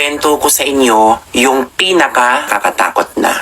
ikwento ko sa inyo yung pinaka kakatakot na.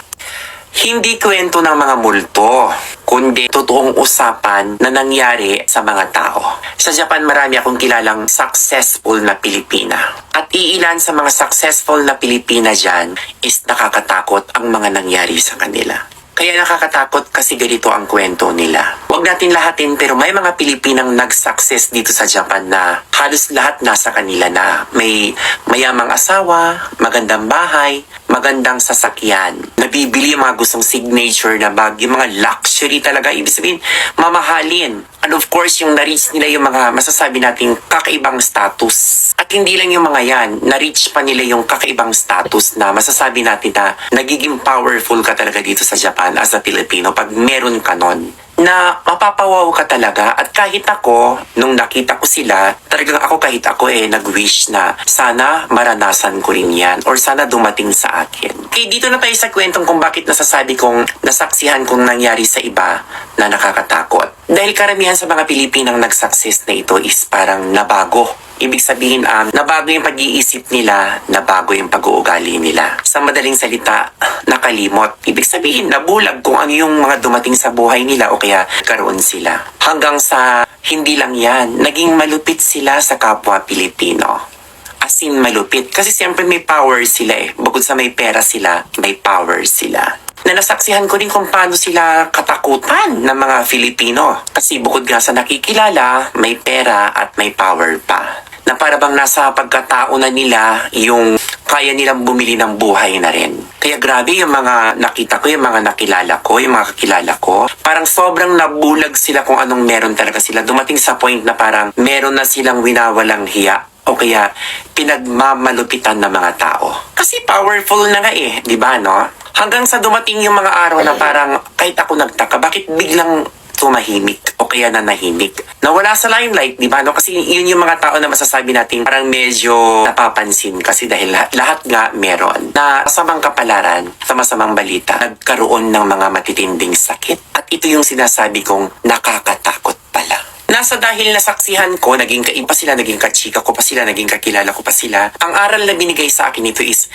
Hindi kwento ng mga multo, kundi totoong usapan na nangyari sa mga tao. Sa Japan, marami akong kilalang successful na Pilipina. At iilan sa mga successful na Pilipina dyan is nakakatakot ang mga nangyari sa kanila. Kaya nakakatakot kasi ganito ang kwento nila. Huwag natin lahatin pero may mga Pilipinang nag-success dito sa Japan na halos lahat nasa kanila na may mayamang asawa, magandang bahay, magandang sasakyan. Nabibili yung mga gustong signature na bag, yung mga luxury talaga. Ibig sabihin, mamahalin. And of course, yung na-reach nila yung mga masasabi nating kakaibang status. At hindi lang yung mga yan, na-reach pa nila yung kakaibang status na masasabi natin na nagiging powerful ka talaga dito sa Japan as a Filipino pag meron ka nun na mapapawaw ka talaga at kahit ako, nung nakita ko sila, talagang ako kahit ako eh nag-wish na sana maranasan ko rin yan or sana dumating sa akin. Kaya dito na tayo sa kwentong kung bakit nasasabi kong nasaksihan kong nangyari sa iba na nakakatakot. Dahil karamihan sa mga Pilipinang nag-success na ito is parang nabago. Ibig sabihin, um, nabago yung pag-iisip nila, nabago yung pag-uugali nila. Sa madaling salita, nakalimot. Ibig sabihin, nabulag kung ano yung mga dumating sa buhay nila o kaya karoon sila. Hanggang sa hindi lang yan, naging malupit sila sa kapwa Pilipino. As in malupit. Kasi siyempre may power sila eh. Bukod sa may pera sila, may power sila. Na nasaksihan ko din kung paano sila katakutan ng mga Filipino. Kasi bukod nga sa nakikilala, may pera at may power pa. Na para bang nasa pagkatao na nila yung kaya nilang bumili ng buhay na rin. Kaya grabe yung mga nakita ko, yung mga nakilala ko, yung mga kakilala ko. Parang sobrang nabulag sila kung anong meron talaga sila. Dumating sa point na parang meron na silang winawalang hiya o kaya pinagmamalupitan ng mga tao. Kasi powerful na nga eh, di ba no? Hanggang sa dumating yung mga araw na parang kahit ako nagtaka, bakit biglang tumahimik kaya nanahimik. Nawala sa limelight, di ba? No? Kasi yun yung mga tao na masasabi natin parang medyo napapansin kasi dahil lahat, lahat nga meron. Na masamang kapalaran, sa masamang balita, nagkaroon ng mga matitinding sakit. At ito yung sinasabi kong nakakatakot pala. Nasa dahil nasaksihan ko, naging kaiba sila, naging kachika ko pa sila, naging kakilala ko pa sila. Ang aral na binigay sa akin ito is,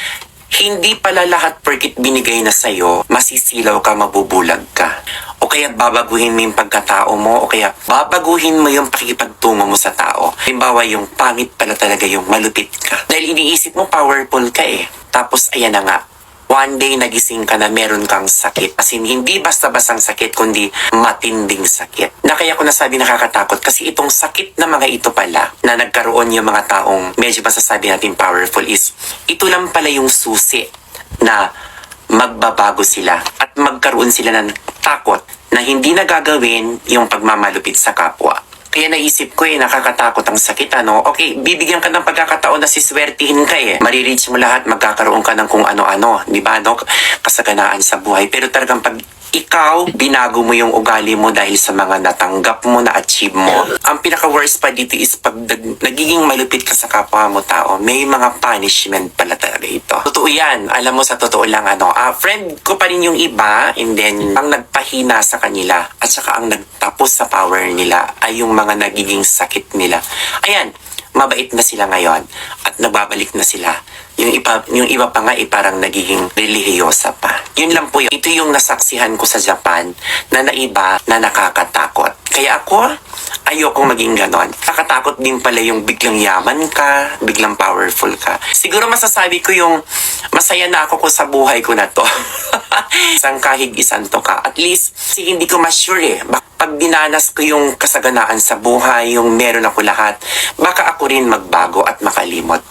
hindi pala lahat perkit binigay na sa'yo, masisilaw ka, mabubulag ka. O kaya babaguhin mo yung pagkatao mo, o kaya babaguhin mo yung pakikipagtungo mo sa tao. Halimbawa, yung pangit pala talaga yung malupit ka. Dahil iniisip mo powerful ka eh. Tapos ayan na nga, one day nagising ka na meron kang sakit. As in, hindi basta-bastang sakit, kundi matinding sakit. Na kaya ko nasabi nakakatakot kasi itong sakit na mga ito pala na nagkaroon yung mga taong medyo masasabi natin powerful is ito lang pala yung susi na magbabago sila at magkaroon sila ng takot na hindi na gagawin yung pagmamalupit sa kapwa. Kaya naisip ko eh, nakakatakot ang sakit, ano? Okay, bibigyan ka ng pagkakataon na siswertihin ka eh. Marireach mo lahat, magkakaroon ka ng kung ano-ano, di ba, no? Kasaganaan sa buhay. Pero talagang pag ikaw, binago mo yung ugali mo dahil sa mga natanggap mo, na-achieve mo. Ang pinaka-worst pa dito is pag nag- nagiging malupit ka sa kapwa mo tao, may mga punishment pala talaga ito. Totoo yan. Alam mo, sa totoo lang, ano, ah, friend ko pa rin yung iba, and then, ang nagpahina sa kanila, at saka ang nagtapos sa power nila, ay yung mga nagiging sakit nila. Ayan, mabait na sila ngayon, at nagbabalik na sila. Yung iba, yung iba pa nga, eh, parang nagiging relihiyosa pa. Yun lang po yun. Ito yung nasaksihan ko sa Japan na naiba na nakakatakot. Kaya ako, ayokong maging ganon. Nakakatakot din pala yung biglang yaman ka, biglang powerful ka. Siguro masasabi ko yung masaya na ako ko sa buhay ko na to. Isang kahig isang to ka. At least, si hindi ko ma-sure eh. Pag dinanas ko yung kasaganaan sa buhay, yung meron ako lahat, baka ako rin magbago at makalimot.